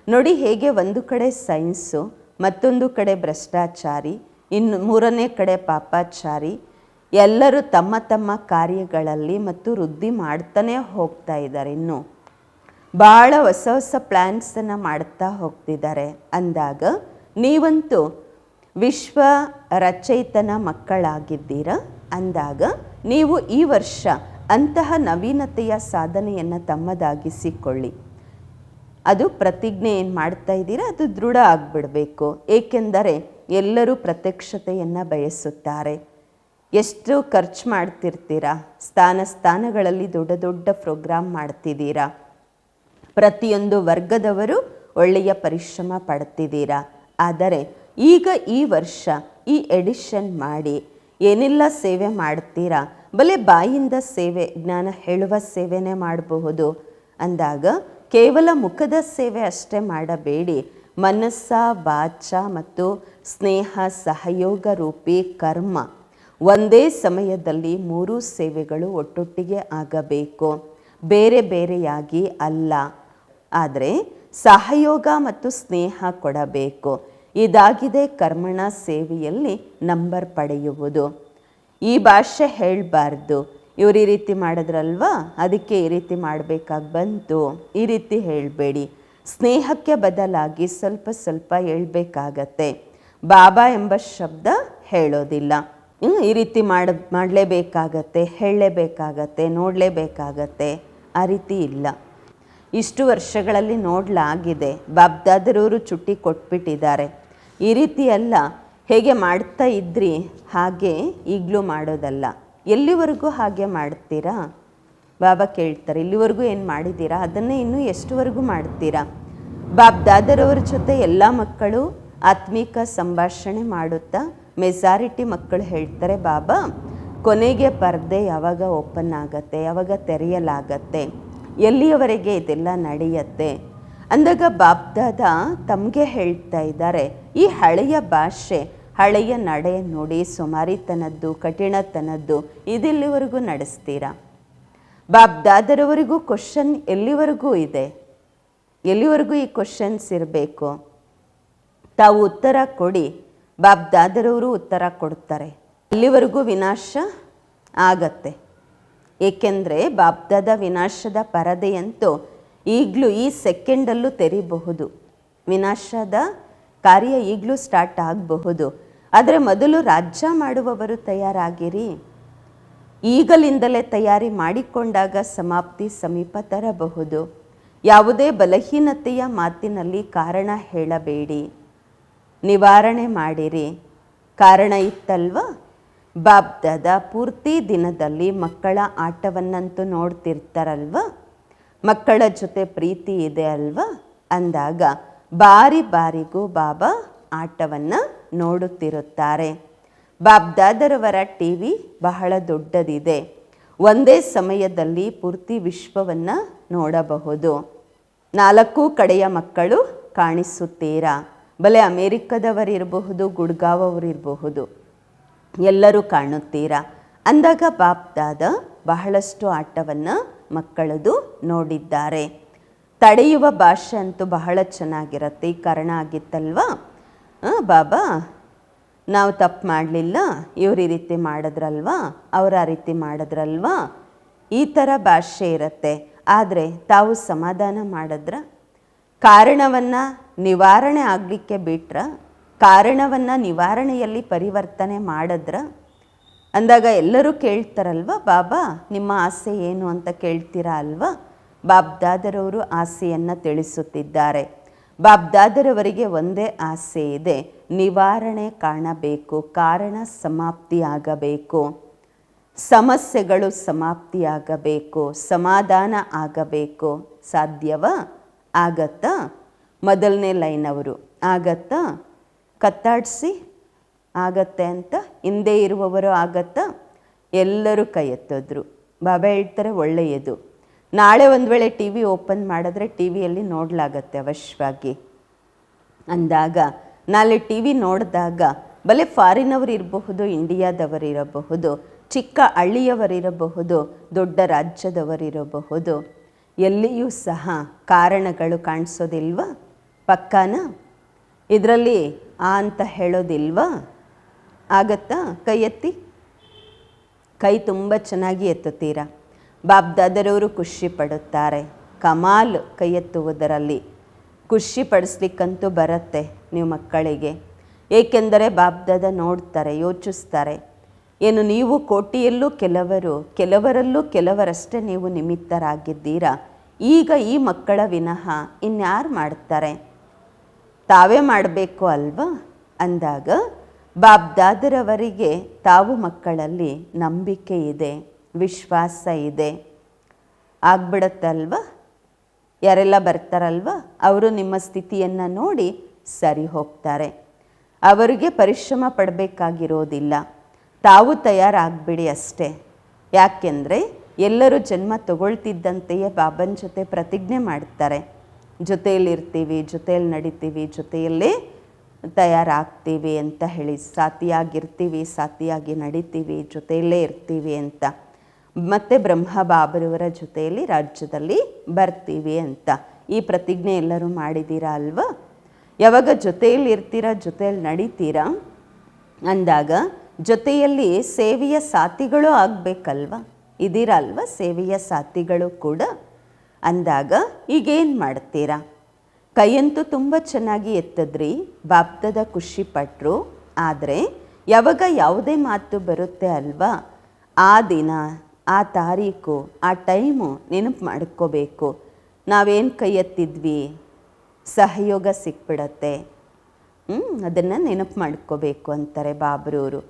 S1: ನೋಡಿ, ಹೇಗೆ ಒಂದು ಕಡೆ ಸೈನ್ಸು, ಮತ್ತೊಂದು ಕಡೆ ಭ್ರಷ್ಟಾಚಾರಿ, ಇನ್ನು ಮೂರನೇ ಕಡೆ ಪಾಪಾಚಾರಿ, ಎಲ್ಲರೂ ತಮ್ಮ ತಮ್ಮ ಕಾರ್ಯಗಳಲ್ಲಿ ಮತ್ತು ವೃದ್ಧಿ ಮಾಡ್ತಾನೆ ಹೋಗ್ತಾ ಇದ್ದಾರೆ ಇನ್ನು. ಭಾಳ ಹೊಸ ಹೊಸ ಪ್ಲ್ಯಾನ್ಸನ್ನು ಮಾಡ್ತಾ ಹೋಗ್ತಿದ್ದಾರೆ. ಅಂದಾಗ, ನೀವಂತೂ ವಿಶ್ವ ರಚಯಿತನ ಮಕ್ಕಳಾಗಿದ್ದೀರ? ಅಂದಾಗ ನೀವು ಈ ವರ್ಷ ಅಂತಹ ನವೀನತೆಯ ಸಾಧನೆಯನ್ನು ತಮ್ಮದಾಗಿಸಿಕೊಳ್ಳಿ. ಅದು ಪ್ರತಿಜ್ಞೆ ಏನು ಮಾಡ್ತಾ ಇದ್ದೀರಾ? ಅದು ದೃಢ ಆಗಿಬಿಡಬೇಕು. ಏಕೆಂದರೆ ಎಲ್ಲರೂ ಪ್ರತ್ಯಕ್ಷತೆಯನ್ನು ಬಯಸುತ್ತಾರೆ. ಎಷ್ಟು ಖರ್ಚು ಮಾಡ್ತಿರ್ತೀರಾ? ಸ್ಥಾನ ಸ್ಥಾನಗಳಲ್ಲಿ ದೊಡ್ಡ ದೊಡ್ಡ ಪ್ರೋಗ್ರಾಮ್ ಮಾಡ್ತಿದ್ದೀರಾ? ಪ್ರತಿಯೊಂದು ವರ್ಗದವರು ಒಳ್ಳೆಯ ಪರಿಶ್ರಮ ಪಡ್ತಿದ್ದೀರಾ? ಆದರೆ ಈಗ ಈ ವರ್ಷ ಈ ಎಡಿಷನ್ ಮಾಡಿ, ಏನೆಲ್ಲ ಸೇವೆ ಮಾಡ್ತೀರಾ? ಬಲೆ ಬಾಯಿಂದ ಸೇವೆ, ಜ್ಞಾನ ಹೇಳುವ ಸೇವೆನೇ ಮಾಡಬಹುದು. ಅಂದಾಗ ಕೇವಲ ಮುಖದ ಸೇವೆ ಅಷ್ಟೇ ಮಾಡಬೇಡಿ. ಮನಸ್ಸ, ವಾಚ ಮತ್ತು ಸ್ನೇಹ, ಸಹಯೋಗ ರೂಪಿ ಕರ್ಮ ಒಂದೇ ಸಮಯದಲ್ಲಿ ಮೂರು ಸೇವೆಗಳು ಒಟ್ಟೊಟ್ಟಿಗೆ ಆಗಬೇಕು. ಬೇರೆ ಬೇರೆಯಾಗಿ ಅಲ್ಲ. ಆದರೆ ಸಹಯೋಗ ಮತ್ತು ಸ್ನೇಹ ಕೊಡಬೇಕು. ಇದಾಗಿದೆ ಕರ್ಮಣ ಸೇವೆಯಲ್ಲಿ ನಂಬರ್ ಪಡೆಯುವುದು. ಈ ಭಾಷೆ ಹೇಳಬಾರ್ದು. ಇವರು ಈ ರೀತಿ ಮಾಡಿದ್ರಲ್ವಾ? ಅದಕ್ಕೆ ಈ ರೀತಿ ಮಾಡಬೇಕಾಗಿ ಬಂತು. ಈ ರೀತಿ ಹೇಳಬೇಡಿ. ಸ್ನೇಹಕ್ಕೆ ಬದಲಾಗಿ ಸ್ವಲ್ಪ ಸ್ವಲ್ಪ ಹೇಳಬೇಕಾಗತ್ತೆ. ಬಾಬಾ ಎಂಬ ಶಬ್ದ ಹೇಳೋದಿಲ್ಲ. ಈ ರೀತಿ ಮಾಡ, ಮಾಡಲೇಬೇಕಾಗತ್ತೆ, ಹೇಳಲೇಬೇಕಾಗತ್ತೆ, ನೋಡಲೇಬೇಕಾಗತ್ತೆ. ಆ ರೀತಿ ಇಲ್ಲ. ಇಷ್ಟು ವರ್ಷಗಳಲ್ಲಿ ನೋಡಲಾಗಿದೆ. ಬಾಬ್ದಾದರವರು ಚುಟ್ಟಿ ಕೊಟ್ಬಿಟ್ಟಿದ್ದಾರೆ. ಈ ರೀತಿ ಅಲ್ಲ. ಹೇಗೆ ಮಾಡ್ತಾ ಇದ್ರಿ? ಹಾಗೆ ಈಗಲೂ ಮಾಡೋದಲ್ಲ. ಎಲ್ಲಿವರೆಗೂ ಹಾಗೆ ಮಾಡ್ತೀರಾ? ಬಾಬಾ ಕೇಳ್ತಾರೆ, ಇಲ್ಲಿವರೆಗೂ ಏನು ಮಾಡಿದ್ದೀರಾ? ಅದನ್ನೇ ಇನ್ನೂ ಎಷ್ಟುವರೆಗೂ ಮಾಡ್ತೀರಾ? ಬಾಬ್ದಾದರವ್ರ ಜೊತೆ ಎಲ್ಲ ಮಕ್ಕಳು ಆತ್ಮಿಕ ಸಂಭಾಷಣೆ ಮಾಡುತ್ತಾ ಮೆಜಾರಿಟಿ ಮಕ್ಕಳು ಹೇಳ್ತಾರೆ, ಬಾಬಾ, ಕೊನೆಗೆ ಪರ್ದೆ ಯಾವಾಗ ಓಪನ್ ಆಗತ್ತೆ? ಯಾವಾಗ ತೆರೆಯಲಾಗತ್ತೆ? ಎಲ್ಲಿಯವರೆಗೆ ಇದೆಲ್ಲ ನಡೆಯತ್ತೆ? ಅಂದಾಗ ಬಾಬ್ದಾದ ತಮಗೆ ಹೇಳ್ತಾ ಇದ್ದಾರೆ ಈ ಹಳೆಯ ಭಾಷೆ, ಹಳೆಯ ನಡೆ ನೋಡಿ ಸುಮಾರಿತನದ್ದು, ಕಠಿಣತನದ್ದು ಇದಿಲ್ಲಿವರೆಗೂ ನಡೆಸ್ತೀರಾ? ಬಾಬ್ದಾದರವರೆಗೂ ಕ್ವಶನ್ ಎಲ್ಲಿವರೆಗೂ ಇದೆ? ಎಲ್ಲಿವರೆಗೂ ಈ ಕ್ವಶನ್ಸ್ ಇರಬೇಕು? ತಾವು ಉತ್ತರ ಕೊಡಿ. ಬಾಬ್ದಾದರವರು ಉತ್ತರ ಕೊಡ್ತಾರೆ. ಅಲ್ಲಿವರೆಗೂ ವಿನಾಶ ಆಗತ್ತೆ. ಏಕೆಂದರೆ ಬಾಬ್ದಾದ ವಿನಾಶದ ಪರದೆಯಂತೂ ಈಗಲೂ ಈ ಸೆಕೆಂಡಲ್ಲೂ ತೆರಿಬಹುದು. ವಿನಾಶದ ಕಾರ್ಯ ಈಗಲೂ ಸ್ಟಾರ್ಟ್ ಆಗಬಹುದು. ಆದರೆ ಮೊದಲು ರಾಜ್ಯ ಮಾಡುವವರು ತಯಾರಾಗಿರಿ. ಈಗಲಿಂದಲೇ ತಯಾರಿ ಮಾಡಿಕೊಂಡಾಗ ಸಮಾಪ್ತಿ ಸಮೀಪ ತರಬಹುದು. ಯಾವುದೇ ಬಲಹೀನತೆಯ ಮಾತಿನಲ್ಲಿ ಕಾರಣ ಹೇಳಬೇಡಿ. ನಿವಾರಣೆ ಮಾಡಿರಿ. ಕಾರಣ ಇತ್ತಲ್ವ? ಬಾಬ್ದಾದ ಪೂರ್ತಿ ದಿನದಲ್ಲಿ ಮಕ್ಕಳ ಆಟವನ್ನಂತೂ ನೋಡ್ತಿರ್ತಾರಲ್ವ? ಮಕ್ಕಳ ಜೊತೆ ಪ್ರೀತಿ ಇದೆ ಅಲ್ವಾ? ಅಂದಾಗ ಬಾರಿ ಬಾರಿಗೂ ಬಾಬಾ ಆಟವನ್ನು ನೋಡುತ್ತಿರುತ್ತಾರೆ. ಬಾಬ್ದಾದರವರ ಟಿ ವಿ ಬಹಳ ದೊಡ್ಡದಿದೆ. ಒಂದೇ ಸಮಯದಲ್ಲಿ ಪೂರ್ತಿ ವಿಶ್ವವನ್ನು ನೋಡಬಹುದು. ನಾಲ್ಕು ಕಡೆಯ ಮಕ್ಕಳು ಕಾಣಿಸುತ್ತೀರಾ? ಬಲೆ ಅಮೇರಿಕದವರಿರಬಹುದು, ಗುಡ್ಗಾವವರಿರಬಹುದು, ಎಲ್ಲರೂ ಕಾಣುತ್ತೀರಾ? ಅಂದಾಗ ಬಾಬ್ದಾದ ಬಹಳಷ್ಟು ಆಟವನ್ನು ಮಕ್ಕಳದು ನೋಡಿದ್ದಾರೆ. ತಡೆಯುವ ಭಾಷೆ ಅಂತೂ ಬಹಳ ಚೆನ್ನಾಗಿರತ್ತೆ, ಈ ಕಾರಣ ಆಗಿತ್ತಲ್ವಾ? ಹಾಂ ಬಾಬಾ, ನಾವು ತಪ್ಪು ಮಾಡಲಿಲ್ಲ, ಇವ್ರು ಈ ರೀತಿ ಮಾಡಿದ್ರಲ್ವಾ? ಅವ್ರು ಆ ರೀತಿ ಮಾಡಿದ್ರಲ್ವಾ? ಈ ಥರ ಭಾಷೆ ಇರುತ್ತೆ. ಆದರೆ ತಾವು ಸಮಾಧಾನ ಮಾಡಿದ್ರ? ಕಾರಣವನ್ನು ನಿವಾರಣೆ ಆಗಲಿಕ್ಕೆ ಬಿಟ್ರ? ಕಾರಣವನ್ನು ನಿವಾರಣೆಯಲ್ಲಿ ಪರಿವರ್ತನೆ ಮಾಡಿದ್ರ? ಅಂದಾಗ ಎಲ್ಲರೂ ಕೇಳ್ತಾರಲ್ವ, ಬಾಬಾ, ನಿಮ್ಮ ಆಸೆ ಏನು ಅಂತ ಕೇಳ್ತೀರಾ ಅಲ್ವಾ? ಬಾಬ್ದಾದರವರು ಆಸೆಯನ್ನು ತಿಳಿಸುತ್ತಿದ್ದಾರೆ. ಬಾಬ್ದಾದರವರಿಗೆ ಒಂದೇ ಆಸೆ ಇದೆ, ನಿವಾರಣೆ ಕಾಣಬೇಕು, ಕಾರಣ ಸಮಾಪ್ತಿಯಾಗಬೇಕು. ಸಮಸ್ಯೆಗಳು ಸಮಾಪ್ತಿಯಾಗಬೇಕು, ಸಮಾಧಾನ ಆಗಬೇಕು. ಸಾಧ್ಯವ? ಆಗತ್ತಾ? ಮೊದಲನೇ ಲೈನ್ ಅವರು ಆಗತ್ತಾ? ಕತ್ತಾಡಿಸಿ? ಆಗತ್ತೆ ಅಂತ? ಹಿಂದೆ ಇರುವವರು ಆಗತ್ತಾ? ಎಲ್ಲರೂ ಕೈ ಎತ್ತಿದ್ರು ಬಾಬಾ ಹೇಳ್ತಾರೆ ಒಳ್ಳೆಯದು. ನಾಳೆ ಒಂದು ವೇಳೆ ಟಿ ವಿ ಓಪನ್ ಮಾಡಿದ್ರೆ ಟಿ ವಿಯಲ್ಲಿ ನೋಡಲಾಗತ್ತೆ ಅವಶ್ಯವಾಗಿ. ಅಂದಾಗ ನಾಳೆ ಟಿ ವಿ ನೋಡಿದಾಗ ಬಲೆ ಫಾರಿನವರು ಇರಬಹುದು ಇಂಡಿಯಾದವರಿರಬಹುದು ಚಿಕ್ಕ ಹಳ್ಳಿಯವರಿರಬಹುದು ದೊಡ್ಡ ರಾಜ್ಯದವರಿರಬಹುದು ಎಲ್ಲಿಯೂ ಸಹ ಕಾರಣಗಳು ಕಾಣಿಸೋದಿಲ್ವಾ? ಪಕ್ಕಾನ? ಇದರಲ್ಲಿ ಆ ಅಂತ ಹೇಳೋದಿಲ್ವಾ? ಆಗತ್ತಾ? ಕೈ ಎತ್ತಿ ಕೈ ತುಂಬ ಚೆನ್ನಾಗಿ ಎತ್ತುತ್ತೀರಾ? ಬಾಬ್ದಾದರವರು ಖುಷಿ ಪಡುತ್ತಾರೆ ಕಮಾಲ್ ಕೈಯೆತ್ತುವುದರಲ್ಲಿ ಖುಷಿ ಪಡಿಸ್ಲಿಕ್ಕಂತೂ ಬರುತ್ತೆ ನೀವು ಮಕ್ಕಳಿಗೆ. ಏಕೆಂದರೆ ಬಾಬ್ದಾದ ನೋಡ್ತಾರೆ, ಯೋಚಿಸ್ತಾರೆ. ಏನು ನೀವು ಕೋಟಿಯಲ್ಲೂ ಕೆಲವರು, ಕೆಲವರಲ್ಲೂ ಕೆಲವರಷ್ಟೇ ನೀವು ನಿಮಿತ್ತರಾಗಿದ್ದೀರಾ? ಈಗ ಈ ಮಕ್ಕಳ ವಿನಃ ಇನ್ಯಾರು ಮಾಡ್ತಾರೆ? ತಾವೇ ಮಾಡಬೇಕು ಅಲ್ವಾ? ಅಂದಾಗ ಬಾಬ್ದಾದರವರಿಗೆ ತಾವು ಮಕ್ಕಳಲ್ಲಿ ನಂಬಿಕೆ ಇದೆ. ವಿಶ್ವಾಸ ಇದೆ. ಆಗ್ಬಿಡತ್ತಲ್ವ? ಯಾರೆಲ್ಲ ಬರ್ತಾರಲ್ವ? ಅವರು ನಿಮ್ಮ ಸ್ಥಿತಿಯನ್ನು ನೋಡಿ ಸರಿ ಹೋಗ್ತಾರೆ. ಅವರಿಗೆ ಪರಿಶ್ರಮ ಪಡಬೇಕಾಗಿರೋದಿಲ್ಲ. ತಾವು ತಯಾರಾಗ್ಬಿಡಿ ಅಷ್ಟೇ. ಯಾಕೆಂದರೆ ಎಲ್ಲರೂ ಜನ್ಮ ತಗೊಳ್ತಿದ್ದಂತೆಯೇ ಬಾಬನ ಜೊತೆ ಪ್ರತಿಜ್ಞೆ ಮಾಡ್ತಾರೆ. ಜೊತೆಯಲ್ಲಿರ್ತೀವಿ, ಜೊತೆಯಲ್ಲಿ ನಡಿತೀವಿ, ಜೊತೆಯಲ್ಲೇ ತಯಾರಾಗ್ತೀವಿ ಅಂತ ಹೇಳಿ ಸಾತಿಯಾಗಿರ್ತೀವಿ ಸಾತಿಯಾಗಿ ನಡಿತೀವಿ, ಜೊತೆಯಲ್ಲೇ ಇರ್ತೀವಿ ಅಂತ. ಮತ್ತು ಬ್ರಹ್ಮ ಬಾಬರವರ ಜೊತೆಯಲ್ಲಿ ರಾಜ್ಯದಲ್ಲಿ ಬರ್ತೀವಿ ಅಂತ. ಈ ಪ್ರತಿಜ್ಞೆ ಎಲ್ಲರೂ ಮಾಡಿದ್ದೀರಾ ಅಲ್ವಾ? ಯಾವಾಗ ಜೊತೆಯಲ್ಲಿ ಇರ್ತೀರಾ, ಜೊತೆಯಲ್ಲಿ ನಡೀತೀರಾ? ಅಂದಾಗ ಜೊತೆಯಲ್ಲಿ ಸೇವೆಯ ಸಾಥಿಗಳು ಆಗಬೇಕಲ್ವ? ಇದ್ದೀರಾ ಅಲ್ವಾ ಸೇವೆಯ ಸಾಥಿಗಳು ಕೂಡ? ಅಂದಾಗ ಈಗೇನು ಮಾಡ್ತೀರಾ? ಕೈಯಂತೂ ತುಂಬ ಚೆನ್ನಾಗಿ ಎತ್ತದ್ರಿ, ಬಾಪ್ತದ ಖುಷಿ ಪಟ್ಟರು ಆದರೆ ಯಾವಾಗ ಯಾವುದೇ ಮಾತು ಬರುತ್ತೆ ಅಲ್ವಾ? ಆ ದಿನ ಆ ತಾರೀಕು, ಆ ಟೈಮು ನೆನಪು ಮಾಡ್ಕೋಬೇಕು. ನಾವೇನು ಕೈ ಎತ್ತಿದ್ವಿ ಸಹಯೋಗ ಸಿಕ್ಬಿಡತ್ತೆ. ಅದನ್ನು ನೆನಪು ಮಾಡ್ಕೋಬೇಕು ಅಂತಾರೆ ಬಾಬ್ರೂರು.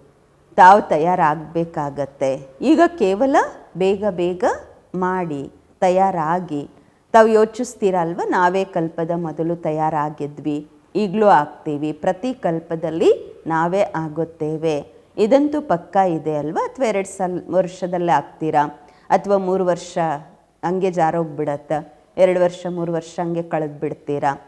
S1: ತಾವು ತಯಾರಾಗಬೇಕಾಗತ್ತೆ. ಈಗ ಕೇವಲ ಬೇಗ ಬೇಗ ಮಾಡಿ, ತಯಾರಾಗಿ. ತಾವು ಯೋಚಿಸ್ತೀರಲ್ವ? ನಾವೇ ಕಲ್ಪದ ಮೊದಲು ತಯಾರಾಗಿದ್ವಿ. ಈಗಲೂ ಆಗ್ತೀವಿ. ಪ್ರತಿ ಕಲ್ಪದಲ್ಲಿ ನಾವೇ ಆಗುತ್ತೇವೆ. ಇದಂತೂ ಪಕ್ಕ ಇದೆ ಅಲ್ವಾ? ಅಥವಾ ಎರಡು ಸಲ ವರ್ಷದಲ್ಲೇ ಆಗ್ತೀರಾ? ಅಥವಾ ಮೂರು ವರ್ಷ ಹಂಗೆ ಜಾರೋಗ್ಬಿಡತ್ತ? ಎರಡು ವರ್ಷ, ಮೂರು ವರ್ಷ ಹಂಗೆ ಕಳೆದು ಬಿಡ್ತೀರಾ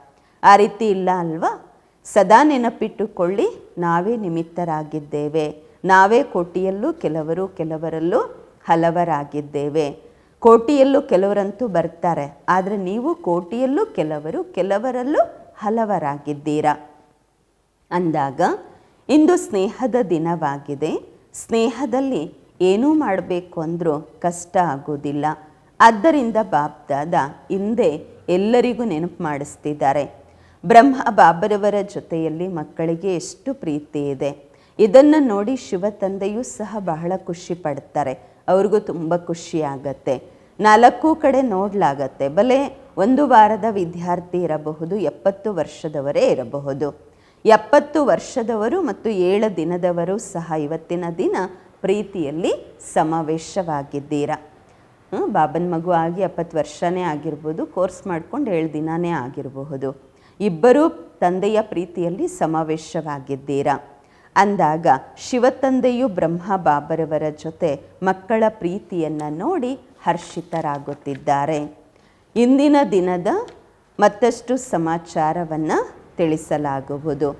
S1: ಆ ರೀತಿ ಇಲ್ಲ ಅಲ್ವಾ? ಸದಾ ನೆನಪಿಟ್ಟುಕೊಳ್ಳಿ, ನಾವೇ ನಿಮಿತ್ತರಾಗಿದ್ದೇವೆ. ನಾವೇ ಕೋಟಿಯಲ್ಲೂ ಕೆಲವರು, ಕೆಲವರಲ್ಲೂ ಹಲವರಾಗಿದ್ದೇವೆ. ಕೋಟಿಯಲ್ಲೂ ಕೆಲವರಂತೂ ಬರ್ತಾರೆ. ಆದರೆ ನೀವು ಕೋಟಿಯಲ್ಲೂ, ಕೆಲವರು, ಕೆಲವರಲ್ಲೂ ಹಲವರಾಗಿದ್ದೀರಾ? ಅಂದಾಗ ಇಂದು ಸ್ನೇಹದ ದಿನವಾಗಿದೆ. ಸ್ನೇಹದಲ್ಲಿ ಏನೂ ಮಾಡಬೇಕು ಅಂದರೂ ಕಷ್ಟ ಆಗೋದಿಲ್ಲ ಆದ್ದರಿಂದ ಬಾಬ್ದಾದ ಹಿಂದೆ ಎಲ್ಲರಿಗೂ ನೆನಪು ಮಾಡಿಸ್ತಿದ್ದಾರೆ. ಬ್ರಹ್ಮ ಬಾಬರವರ ಜೊತೆಯಲ್ಲಿ ಮಕ್ಕಳಿಗೆ ಎಷ್ಟು ಪ್ರೀತಿ ಇದೆ. ಇದನ್ನು ನೋಡಿ ಶಿವ ತಂದೆಯೂ ಸಹ ಬಹಳ ಖುಷಿ ಪಡ್ತಾರೆ. ಅವ್ರಿಗೂ ತುಂಬ ಖುಷಿಯಾಗತ್ತೆ ನಾಲ್ಕು ಕಡೆ ನೋಡಲಾಗತ್ತೆ. ಬಲೆ ಒಂದು ವಾರದ ವಿದ್ಯಾರ್ಥಿ ಇರಬಹುದು, ಎಪ್ಪತ್ತು ವರ್ಷದವರೇ ಇರಬಹುದು. ಎಪ್ಪತ್ತು ವರ್ಷದವರು ಮತ್ತು ಏಳು ದಿನದವರು ಸಹ ಇವತ್ತಿನ ದಿನ ಪ್ರೀತಿಯಲ್ಲಿ ಸಮಾವೇಶವಾಗಿದ್ದೀರಾ. ಬಾಬನ ಮಗು ಆಗಿ ಎಪ್ಪತ್ತು ವರ್ಷನೇ ಆಗಿರ್ಬೋದು, ಕೋರ್ಸ್ ಮಾಡ್ಕೊಂಡು ಏಳು ದಿನನೇ ಆಗಿರಬಹುದು. ಇಬ್ಬರೂ ತಂದೆಯ ಪ್ರೀತಿಯಲ್ಲಿ ಸಮಾವೇಶವಾಗಿದ್ದೀರಾ. ಅಂದಾಗ ಶಿವತಂದೆಯು ಬ್ರಹ್ಮ ಬಾಬರವರ ಜೊತೆ ಮಕ್ಕಳ ಪ್ರೀತಿಯನ್ನು ನೋಡಿ ಹರ್ಷಿತರಾಗುತ್ತಿದ್ದಾರೆ. ಇಂದಿನ ದಿನದ ಮತ್ತಷ್ಟು ಸಮಾಚಾರವನ್ನು ತಿಳಿಸಲಾಗುವುದು.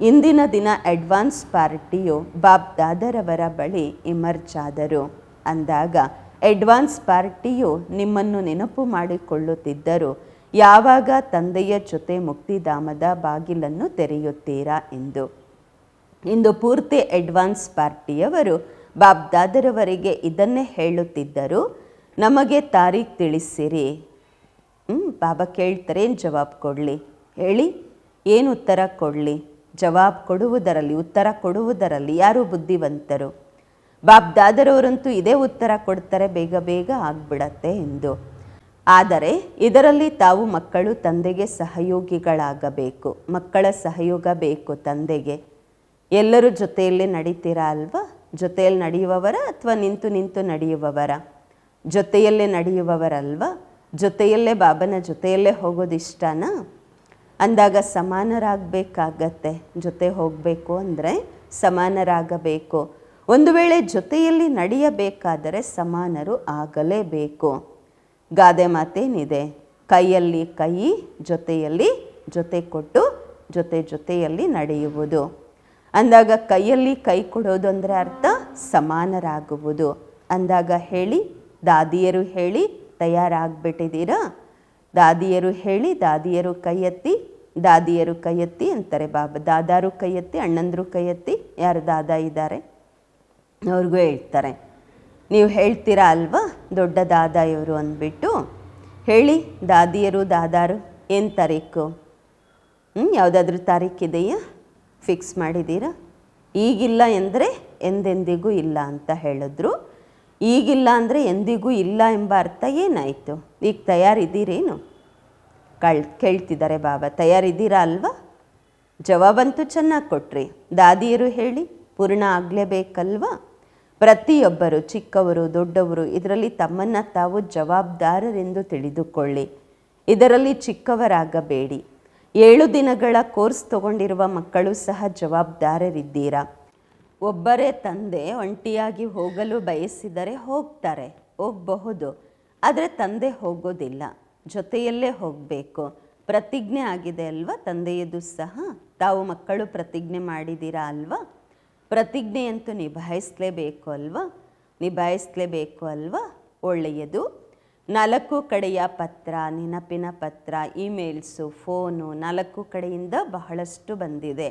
S1: ಇಂದಿನ ದಿನ ಅಡ್ವಾನ್ಸ್ ಪಾರ್ಟಿಯು ಬಾಬ್ ದಾದರವರ ಬಳಿ ಇಮರ್ಜ್ ಆದರು ಅಂದಾಗ, ಅಡ್ವಾನ್ಸ್ ಪಾರ್ಟಿಯು ನಿಮ್ಮನ್ನು ನೆನಪು ಮಾಡಿಕೊಳ್ಳುತ್ತಿದ್ದರು ಯಾವಾಗ ತಂದೆಯ ಜೊತೆ ಮುಕ್ತಿಧಾಮದ ಬಾಗಿಲನ್ನು ತೆರೆಯುತ್ತೀರಾ? ಎಂದು. ಇಂದು ಪೂರ್ತಿ ಅಡ್ವಾನ್ಸ್ ಪಾರ್ಟಿಯವರು ಬಾಬ್ ದಾದರವರಿಗೆ ಇದನ್ನೇ ಹೇಳುತ್ತಿದ್ದರು. ನಮಗೆ ತಾರೀಖ್ ತಿಳಿಸಿರಿ. ಹ್ಞೂ ಬಾಬಾ ಕೇಳ್ತಾರೆ, ಏನು ಜವಾಬ್ ಕೊಡಲಿ? ಹೇಳಿ. ಏನು ಉತ್ತರ ಕೊಡಲಿ? ಜವಾಬ್ ಕೊಡುವುದರಲ್ಲಿ ಉತ್ತರ ಕೊಡುವುದರಲ್ಲಿ ಯಾರು ಬುದ್ಧಿವಂತರು? ಬಾಬ್ ದಾದರವರಂತೂ ಇದೇ ಉತ್ತರ ಕೊಡ್ತಾರೆ, ಬೇಗ ಬೇಗ ಆಗ್ಬಿಡತ್ತೆ ಎಂದು. ಆದರೆ ಇದರಲ್ಲಿ ತಾವು ಮಕ್ಕಳು ತಂದೆಗೆ ಸಹಯೋಗಿಗಳಾಗಬೇಕು. ಮಕ್ಕಳ ಸಹಯೋಗ ಬೇಕು ತಂದೆಗೆ. ಎಲ್ಲರೂ ಜೊತೆಯಲ್ಲೇ ನಡೀತೀರಾ ಅಲ್ವಾ? ಜೊತೆಯಲ್ಲಿ ನಡೆಯುವವರ ಅಥವಾ ನಿಂತು ನಿಂತು ನಡೆಯುವವರ? ಜೊತೆಯಲ್ಲೇ ನಡೆಯುವವರಲ್ವಾ? ಜೊತೆಯಲ್ಲೇ ಬಾಬನ ಜೊತೆಯಲ್ಲೇ ಹೋಗೋದು ಇಷ್ಟನಾ ಅಂದಾಗ ಸಮಾನರಾಗಬೇಕಾಗತ್ತೆ. ಜೊತೆ ಹೋಗಬೇಕು ಅಂದರೆ ಸಮಾನರಾಗಬೇಕು. ಒಂದು ವೇಳೆ ಜೊತೆಯಲ್ಲಿ ನಡೆಯಬೇಕಾದರೆ ಸಮಾನರು ಆಗಲೇಬೇಕು. ಗಾದೆ ಮಾತೇನಿದೆ. ಕೈಯಲ್ಲಿ ಕೈ, ಜೊತೆಯಲ್ಲಿ ಜೊತೆ ಕೊಟ್ಟು ಜೊತೆ ಜೊತೆಯಲ್ಲಿ ನಡೆಯುವುದು. ಅಂದಾಗ ಕೈಯಲ್ಲಿ ಕೈ ಕೊಡೋದು ಅಂದರೆ ಅರ್ಥ ಸಮಾನರಾಗುವುದು. ಅಂದಾಗ ಹೇಳಿ, ದಾದಿಯರು ಹೇಳಿ, ತಯಾರಾಗ್ಬಿಟ್ಟಿದ್ದೀರಾ? ದಾದಿಯರು ಹೇಳಿ, ದಾದಿಯರು ಕೈ ಎತ್ತಿ ದಾದಿಯರು ಕೈ ಎತ್ತಿ ಅಂತಾರೆ ಬಾಬಾ. ದಾದಾರು ಅಣ್ಣಂದರು ಕೈಯತ್ತಿ ಕೈ ಎತ್ತಿ ಯಾರು ದಾದಾ ಇದ್ದಾರೆ? ಅವ್ರಿಗೂ ಹೇಳ್ತಾರೆ. ನೀವು ಹೇಳ್ತೀರಾ ಅಲ್ವಾ? ದೊಡ್ಡ ದಾದಾ ಇವರು ಅಂದ್ಬಿಟ್ಟು, ಹೇಳಿ ದಾದಿಯರು, ದಾದಾರು, ಏನು ತಾರೀಕು? ಹ್ಞೂ ಯಾವುದಾದ್ರೂ ತಾರೀಕಿದೆಯಾ ಫಿಕ್ಸ್ ಮಾಡಿದ್ದೀರಾ? ಈಗಿಲ್ಲ ಎಂದರೆ ಎಂದೆಂದಿಗೂ ಇಲ್ಲ ಅಂತ ಹೇಳಿದ್ರು. ಈಗಿಲ್ಲ ಅಂದರೆ ಎಂದಿಗೂ ಇಲ್ಲ ಎಂಬ ಅರ್ಥ ಏನಾಯಿತು? ಈಗ ತಯಾರಿದ್ದೀರೇನು? ಕಳ್, ಕೇಳ್ತಿದ್ದಾರೆ ಬಾಬಾ. ತಯಾರಿದ್ದೀರಾ ಅಲ್ವಾ? ಜವಾಬಂತೂ ಚೆನ್ನಾಗಿ ಕೊಟ್ರಿ. ದಾದಿಯರು ಹೇಳಿ, ಪೂರ್ಣ ಆಗಲೇಬೇಕಲ್ವಾ? ಪ್ರತಿಯೊಬ್ಬರು, ಚಿಕ್ಕವರು, ದೊಡ್ಡವರು, ಇದರಲ್ಲಿ ತಮ್ಮನ್ನು ತಾವು ಜವಾಬ್ದಾರರೆಂದು ತಿಳಿದುಕೊಳ್ಳಿ. ಇದರಲ್ಲಿ ಚಿಕ್ಕವರಾಗಬೇಡಿ. ಏಳು ದಿನಗಳ ಕೋರ್ಸ್ ತಗೊಂಡಿರುವ ಮಕ್ಕಳು ಸಹ ಜವಾಬ್ದಾರರಿದ್ದೀರಾ? ಒಬ್ಬರೇ ತಂದೆ ಒಂಟಿಯಾಗಿ ಹೋಗಲು ಬಯಸಿದರೆ ಹೋಗ್ತಾರೆ. ಹೋಗಬಹುದು. ಆದರೆ ತಂದೆ ಹೋಗೋದಿಲ್ಲ. ಜೊತೆಯಲ್ಲೇ ಹೋಗಬೇಕು. ಪ್ರತಿಜ್ಞೆ ಆಗಿದೆ ಅಲ್ವಾ? ತಂದೆಯದು ಸಹ. ತಾವು ಮಕ್ಕಳು ಪ್ರತಿಜ್ಞೆ ಮಾಡಿದ್ದೀರಾ ಅಲ್ವಾ? ಪ್ರತಿಜ್ಞೆಯಂತೂ ನಿಭಾಯಿಸಲೇಬೇಕು ಅಲ್ವಾ? ನಿಭಾಯಿಸಲೇಬೇಕು ಅಲ್ವಾ? ಒಳ್ಳೆಯದು. ನಾಲ್ಕು ಕಡೆಯ ಪತ್ರ, ನೆನಪಿನ ಪತ್ರ, ಇಮೇಲ್ಸು, ಫೋನು ನಾಲ್ಕು ಕಡೆಯಿಂದ ಬಹಳಷ್ಟು ಬಂದಿದೆ.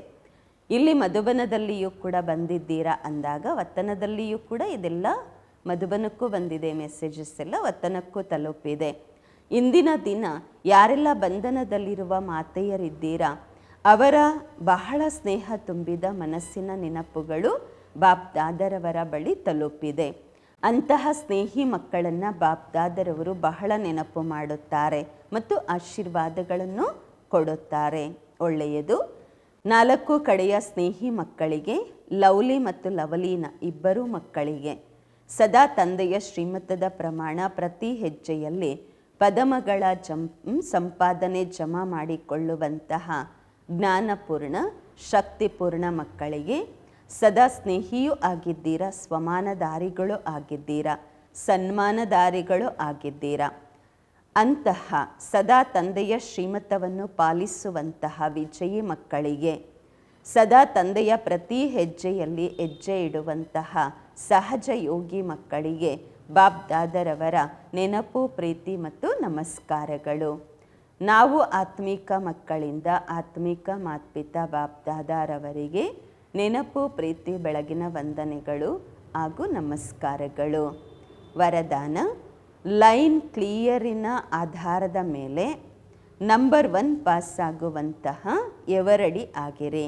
S1: ಇಲ್ಲಿ ಮಧುಬನದಲ್ಲಿಯೂ ಕೂಡ ಬಂದಿದ್ದೀರಾ ಅಂದಾಗ ವತನದಲ್ಲಿಯೂ ಕೂಡ ಇದೆಲ್ಲ ಮಧುಬನಕ್ಕೂ ಬಂದಿದೆ, ಮೆಸೇಜಸ್ ಎಲ್ಲ ವತನಕ್ಕೂ ತಲುಪಿದೆ. ಇಂದಿನ ದಿನ ಯಾರೆಲ್ಲ ಬಂಧನದಲ್ಲಿರುವ ಮಾತೆಯರಿದ್ದೀರಾ? ಅವರ ಬಹಳ ಸ್ನೇಹ ತುಂಬಿದ ಮನಸ್ಸಿನ ನೆನಪುಗಳು ಬಾಪ್ ದಾದರವರ ಬಳಿ ತಲುಪಿದೆ. ಅಂತಹ ಸ್ನೇಹಿ ಮಕ್ಕಳನ್ನು ಬಾಪ್ ದಾದರವರು ಬಹಳ ನೆನಪು ಮಾಡುತ್ತಾರೆ ಮತ್ತು ಆಶೀರ್ವಾದಗಳನ್ನು ಕೊಡುತ್ತಾರೆ. ಒಳ್ಳೆಯದು. ನಾಲ್ಕು ಕಡೆಯ ಸ್ನೇಹಿ ಮಕ್ಕಳಿಗೆ ಲವ್ಲಿ ಮತ್ತು ಲವಲೀನ ಇಬ್ಬರೂ ಮಕ್ಕಳಿಗೆ. ಸದಾ ತಂದೆಯ ಶ್ರೀಮತದ ಪ್ರಮಾಣ ಪ್ರತಿ ಹೆಜ್ಜೆಯಲ್ಲಿ ಪದಮಗಳ ಜಂ ಸಂಪಾದನೆ ಜಮಾ ಮಾಡಿಕೊಳ್ಳುವಂತಹ ಜ್ಞಾನಪೂರ್ಣ, ಶಕ್ತಿಪೂರ್ಣ ಮಕ್ಕಳಿಗೆ ಸದಾ ಸ್ನೇಹಿಯೂ ಆಗಿದ್ದೀರಾ ಸ್ವಮಾನದಾರಿಗಳು ಆಗಿದ್ದೀರಾ ಸನ್ಮಾನದಾರಿಗಳು ಆಗಿದ್ದೀರಾ? ಅಂತಹ ಸದಾ ತಂದೆಯ ಶ್ರೀಮತವನ್ನು ಪಾಲಿಸುವಂತಹ ವಿಜಯಿ ಮಕ್ಕಳಿಗೆ ಸದಾ ತಂದೆಯ ಪ್ರತಿ ಹೆಜ್ಜೆಯಲ್ಲಿ ಹೆಜ್ಜೆ ಇಡುವಂತಹ ಸಹಜ ಯೋಗಿ ಮಕ್ಕಳಿಗೆ ಬಾಬ್ ದಾದರವರ ನೆನಪು, ಪ್ರೀತಿ ಮತ್ತು ನಮಸ್ಕಾರಗಳು. ನಾವು ಆತ್ಮಿಕ ಮಕ್ಕಳಿಂದ ಆತ್ಮಿಕ ಮಾತ್ಪಿತ ಬಾಬ್ ದಾದಾರವರಿಗೆ ನೆನಪು, ಪ್ರೀತಿ, ಬೆಳಗಿನ ವಂದನೆಗಳು ಹಾಗೂ ನಮಸ್ಕಾರಗಳು. ವರದಾನ, ಲೈನ್ ಕ್ಲಿಯರಿನ ಆಧಾರದ ಮೇಲೆ ನಂಬರ್ ಒನ್ ಪಾಸ್ ಆಗುವಂತಹ ಎವರಡಿ ಆಗಿರಿ.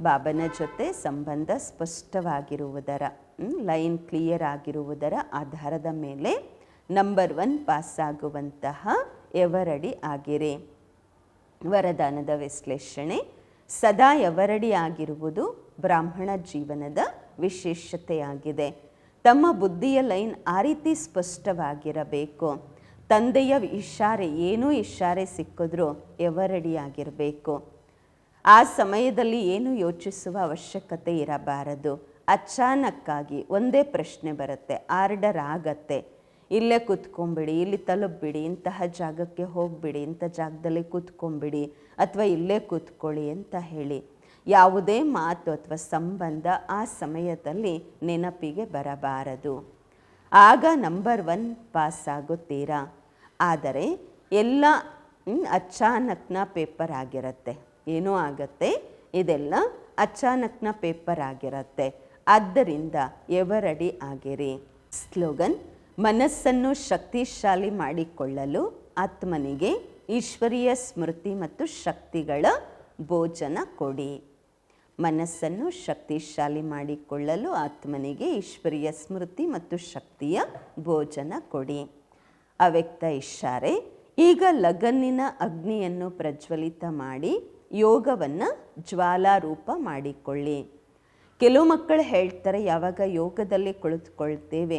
S1: ಬಾಬನ ಜೊತೆ ಸಂಬಂಧ ಸ್ಪಷ್ಟವಾಗಿರುವುದರ ಲೈನ್ ಕ್ಲಿಯರ್ ಆಗಿರುವುದರ ಆಧಾರದ ಮೇಲೆ ನಂಬರ್ ಒನ್ ಪಾಸ್ ಆಗುವಂತಹ ಎವರಡಿ ಆಗಿರಿ. ವರದಾನದ ವಿಶ್ಲೇಷಣೆ, ಸದಾ ಎವರಡಿ ಆಗಿರುವುದು ಬ್ರಾಹ್ಮಣ ಜೀವನದ ವಿಶೇಷತೆಯಾಗಿದೆ. ತಮ್ಮ ಬುದ್ಧಿಯ ಲೈನ್ ಆ ರೀತಿ ಸ್ಪಷ್ಟವಾಗಿರಬೇಕು. ತಂದೆಯ ಇಷಾರೆ ಏನೂ ಇಶಾರೆ ಸಿಕ್ಕಿದ್ರೂ ಎವರಡಿ ಆಗಿರಬೇಕು. ಆ ಸಮಯದಲ್ಲಿ ಏನು ಯೋಚಿಸುವ ಅವಶ್ಯಕತೆ ಇರಬಾರದು. ಅಚಾನಕ್ಕಾಗಿ ಒಂದೇ ಪ್ರಶ್ನೆ ಬರುತ್ತೆ ಆರ್ಡರ್ ಆಗತ್ತೆ ಇಲ್ಲೇ ಕೂತ್ಕೊಂಬಿಡಿ, ಇಲ್ಲಿ ತಲುಪಿಬಿಡಿ, ಇಂತಹ ಜಾಗಕ್ಕೆ ಹೋಗ್ಬಿಡಿ, ಇಂಥ ಜಾಗದಲ್ಲಿ ಕೂತ್ಕೊಂಬಿಡಿ, ಅಥವಾ ಇಲ್ಲೇ ಕೂತ್ಕೊಳ್ಳಿ ಅಂತ ಹೇಳಿ. ಯಾವುದೇ ಮಾತು ಅಥವಾ ಸಂಬಂಧ ಆ ಸಮಯದಲ್ಲಿ ನೆನಪಿಗೆ ಬರಬಾರದು. ಆಗ ನಂಬರ್ ಒನ್ ಪಾಸ್ ಆಗುತ್ತೀರಾ ಆದರೆ ಎಲ್ಲ ಅಚಾನಕ್ನ ಪೇಪರ್ ಆಗಿರುತ್ತೆ. ಏನೂ ಆಗತ್ತೆ. ಇದೆಲ್ಲ ಅಚಾನಕ್ನ ಪೇಪರ್ ಆಗಿರತ್ತೆ. ಆದ್ದರಿಂದ ಎವರಡಿ ಆಗಿರಿ. ಸ್ಲೋಗನ್, ಮನಸ್ಸನ್ನು ಶಕ್ತಿಶಾಲಿ ಮಾಡಿಕೊಳ್ಳಲು ಆತ್ಮನಿಗೆ ಈಶ್ವರೀಯ ಸ್ಮೃತಿ ಮತ್ತು ಶಕ್ತಿಗಳ ಭೋಜನ ಕೊಡಿ. ಮನಸ್ಸನ್ನು ಶಕ್ತಿಶಾಲಿ ಮಾಡಿಕೊಳ್ಳಲು ಆತ್ಮನಿಗೆ ಈಶ್ವರೀಯ ಸ್ಮೃತಿ ಮತ್ತು ಶಕ್ತಿಯ ಭೋಜನ ಕೊಡಿ. ಅವ್ಯಕ್ತ ಇಷ್ಟಾರೆ, ಈಗ ಲಗನ್ನಿನ ಅಗ್ನಿಯನ್ನು ಪ್ರಜ್ವಲಿತ ಮಾಡಿ ಯೋಗವನ್ನು ಜ್ವಾಲಾರೂಪ ಮಾಡಿಕೊಳ್ಳಿ. ಕೆಲವು ಮಕ್ಕಳು ಹೇಳ್ತಾರೆ, ಯಾವಾಗ ಯೋಗದಲ್ಲಿ ಕುಳಿತುಕೊಳ್ತೇವೆ,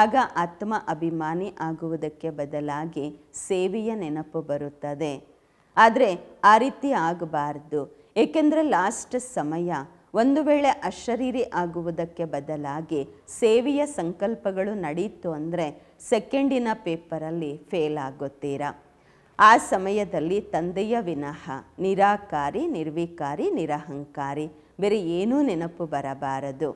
S1: ಆಗ ಆತ್ಮ ಅಭಿಮಾನಿ ಆಗುವುದಕ್ಕೆ ಬದಲಾಗಿ ಸೇವೆಯ ನೆನಪು ಬರುತ್ತದೆ. ಆದರೆ ಆ ರೀತಿ ಆಗಬಾರ್ದು. ಏಕೆಂದರೆ ಲಾಸ್ಟ್ ಸಮಯ ಒಂದು ವೇಳೆ ಅಶರೀರಿ ಆಗುವುದಕ್ಕೆ ಬದಲಾಗಿ ಸೇವೆಯ ಸಂಕಲ್ಪಗಳು ನಡೀತು ಅಂದರೆ ಸೆಕೆಂಡಿನ ಪೇಪರಲ್ಲಿ ಫೇಲ್ ಆಗುತ್ತೀರಾ. ಆ ಸಮಯದಲ್ಲಿ ತಂದೆಯ ವಿನಃ ನಿರಾಕಾರಿ, ನಿರ್ವಿಕಾರಿ, ನಿರಹಂಕಾರಿ ಬೇರೆ ಏನೂ ನೆನಪು ಬರಬಾರದು.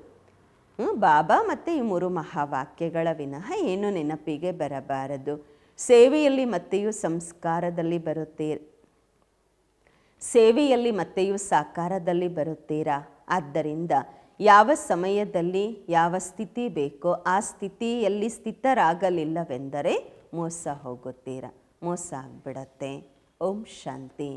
S1: ಬಾಬಾ ಮತ್ತು ಈ ಮೂರು ಮಹಾವಾಕ್ಯಗಳ ವಿನಃ ಏನು ನೆನಪಿಗೆ ಬರಬಾರದು. ಸೇವೆಯಲ್ಲಿ ಮತ್ತೆಯೂ ಸಂಸ್ಕಾರದಲ್ಲಿ ಬರುತ್ತೀ ಸೇವೆಯಲ್ಲಿ ಮತ್ತೆಯೂ ಸಾಕಾರದಲ್ಲಿ ಬರುತ್ತೀರಾ? ಆದ್ದರಿಂದ ಯಾವ ಸಮಯದಲ್ಲಿ ಯಾವ ಸ್ಥಿತಿ ಬೇಕೋ ಆ ಸ್ಥಿತಿಯಲ್ಲಿ ಸ್ಥಿತರಾಗಲಿಲ್ಲವೆಂದರೆ ಮೋಸ ಹೋಗುತ್ತೀರಾ? ಮೋಸ ಆಗ್ಬಿಡತ್ತೆ. ಓಂ ಶಾಂತಿ.